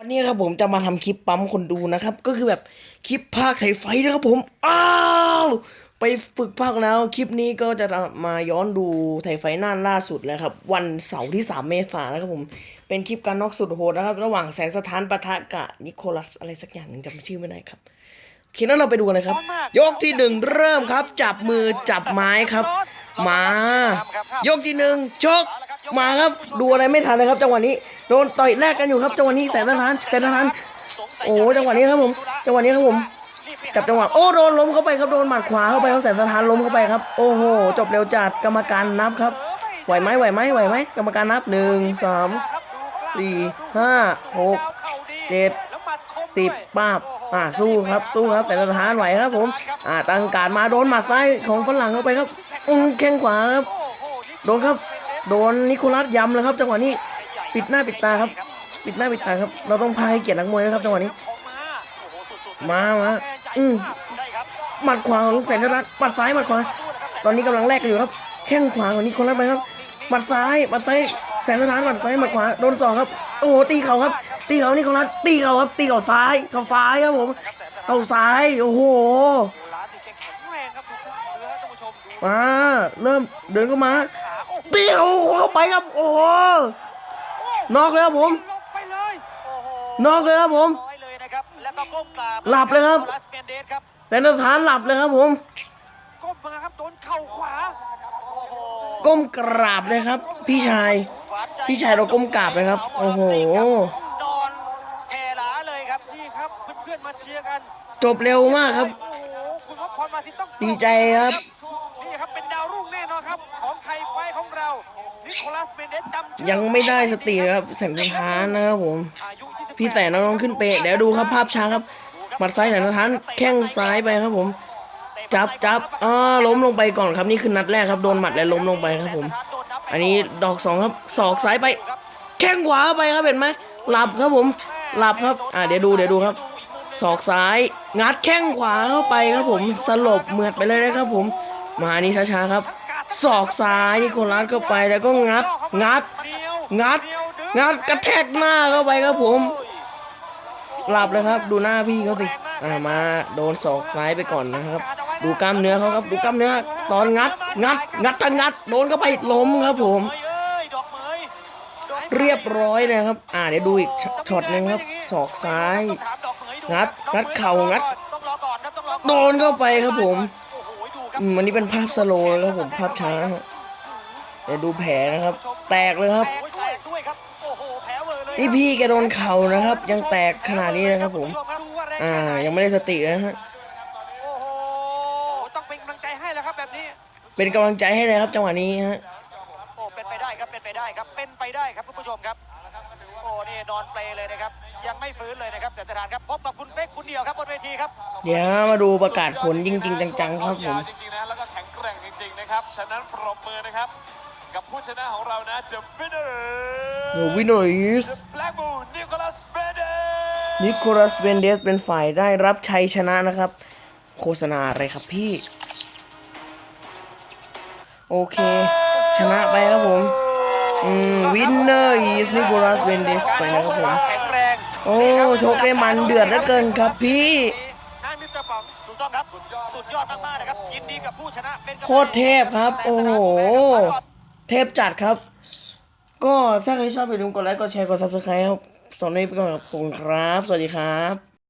วันนี้ครับผมจะมาทำคลิปปั๊มคนดูนะครับ ก็คือแบบคลิปภาคไทยไฟนะครับผมอ้าวไปฝึกภาคแล้วคลิปนี้ก็จะมาย้อนดูไทยไฟท์หน้าล่าสุดแล้วครับ วันเสาร์ที่ 3 เมษายนนะครับผมเป็นคลิปการน็อกสุดโหดนะครับ ระหว่างแสนสถานปะทะกะนิโคลัสอะไรสักอย่างหนึ่งจำชื่อไม่ได้ครับโอเคนั้นเราไปดูกันเลยครับ ยกที่หนึ่งเริ่มครับ จับมือจับไม้ครับมายกที่หนึ่งชกมาครับ ดูอะไรไม่ทันเลยครับจังหวะนี้ โดนต่อยแลกกันอยู่ครับจังหวะนี้แสนสถานแสนสถานโอ้จังหวะนี้ครับผมจังหวะนี้ครับผมจับจังหวะโอ้โดนล้มเข้าไปครับโดนหมัดขวาเข้าไปครับแสนสถานล้มเข้าไปครับโอ้โหจบเร็วจัดกรรมการนับครับไหวไหมไหวไหมไหวไหมกรรมการนับหนึ่งสามสี่ห้าหกเจ็ดสิบป้าบอ่าสู้ครับสู้ครับแสนสถานไหวครับผม อ่าตั้งการมาโดนหมัดซ้ายของฝรั่งเข้าไปครับอืมแข้งขวาครับ โดนครับ โดนนิโคลัสยำเลยครับจังหวะนี้ ปิดหน้าปิดตาครับ ปิดหน้าปิดตาครับ เราต้องพาให้เกียรตินักมวยนะครับจังหวะนี้ มามาอืมหมัดขวาของแสนธนัทหมัดซ้ายหมัดขวา ตอนนี้กำลังแลกกันอยู่ครับ แข้งขวาของนิโคนลัสไปครับ หมัดซ้ายหมัดซ้ายแสนธนัทหมัดซ้ายหมัดขวาโดนสองครับ โอ้โหตีเข่าครับ ตีเข่านิโคลัสตีเข่าครับ ตีเข่าซ้ายเข่าซ้ายครับผมเข่าซ้ายโอ้โหมาเริ่มเดินเข้ามาตีเข่าเข้าไปครับโอ้โห นอกเลยครับผมลงไปเลยโอ้โหนอกเลยครับผมร้อยเลยนะครับแล้วก็ก้มกราบหลับเลยครับโลัสเมนเดสครับแสนสถานหลับเลยครับผม ก้มมาครับโดนเข่าขวาโอ้โหก้มกราบเลยครับ พี่ชายขวานใจพี่ชายเราก้มกราบเลยครับ โอ้โห นอนแผ่หลาเลยครับนี่ครับเพื่อนๆมาเชียร์กัน จบเร็วมากครับ โอ้โหคุณพักพรมาทินต้องดีใจครับ นี่ครับเป็นดาวรุ่งแน่นอนครับ ยังไม่ได้สตินะครับแสนสถานนะครับผม พี่แสนน้องขึ้นเปเดี๋ยวดูครับภาพช้าครับหมัดซ้ายแสนสถานแข้งซ้ายไปครับผม จับจับอ่าล้มลงไปก่อนครับนี่คือนัดแรกครับโดนหมัดแล้วล้มลงไปครับผม อันนี้ดอกสองครับศอกซ้ายไป แข้งขวาไปครับเห็นไหมหลับครับผม หลับครับอ่าเดี๋ยวดูเดี๋ยวดูครับศอกซ้าย งัดแข้งขวาเข้าไปครับผมสลบเหมือดไปเลยนะครับผม มานี่ช้าๆครับ ศอกซ้ายนี่โคลัสเข้าไปแล้วก็งัด งัด งัด งัดกระแทกหน้าเข้าไปครับผม หลับเลยครับ ดูหน้าพี่เขาสิอ่ามาโดนศอกซ้ายไปก่อนนะครับ ดูกล้ามเนื้อเขาครับ ดูกล้ามเนื้อ ตอนงัด งัด งัดทั้งงัด โดนเข้าไปล้มครับผม เรียบร้อยเลยครับ อ่าเดี๋ยวดูอีกช็อตหนึงครับศอกซ้าย งัด งัดเข่างัด โดนเข้าไปครับผม วันนี้เป็นภาพสโลว์นะครับผมภาพช้าฮะเดี๋ยวดูแผลนะครับ แตกเลยครับ นี่พี่แกโดนเข่านะครับ ยังแตกขนาดนี้นะครับ ผม อ่า ยังไม่ได้สตินะฮะโอ้โหต้องเป็นกำลังใจให้แล้วครับแบบนี้เป็นกำลังใจให้เลยครับจังหวะนี้ฮะโอ้เป็นไปได้ครับเป็นไปได้ครับเป็นไปได้ครับคุณผู้ชมครับโอ้นี่นอนเปลเลยนะครับ ยังไม่ฟื้นเลยนะครับแต่สถานครับพบกับคุณเป๊กคุณเดียวครับบนเวทีครับเดี๋ยวมาดูประกาศผลจริง ๆ จังๆครับผมจริงๆนะแล้วก็แข็งแกร่งจริงๆนะครับฉะนั้นปรบมือนะครับ กับผู้ชนะของเรานะ The winner โอ้วินเนอร์ The Black Moon Nicholas Mendes นิโคลัสเบนเดสเป็นฝ่ายได้รับชัยชนะนะครับ โฆษณาอะไรครับพี่ โอเค ชนะไปครับผม อืมวินเนอร์อีสนิโคลัสเบนเดสไปนะครับผมแข็งแรง โอ้โชคได้มันเดือดเหลือเกินครับพี่นายมิสเตอร์ป๋องถูกต้องครับสุดยอดสุดยอดมากๆนะครับยินดีกับผู้ชนะเป็นกำลังใจโคตรเทพครับ โอ้โห เทพจัดครับ ก็ถ้าใครชอบอย่าลืมกดไลค์กดแชร์กด subscribe ครับสอนนี้ไปก่อนครับผมครับ สวัสดีครับ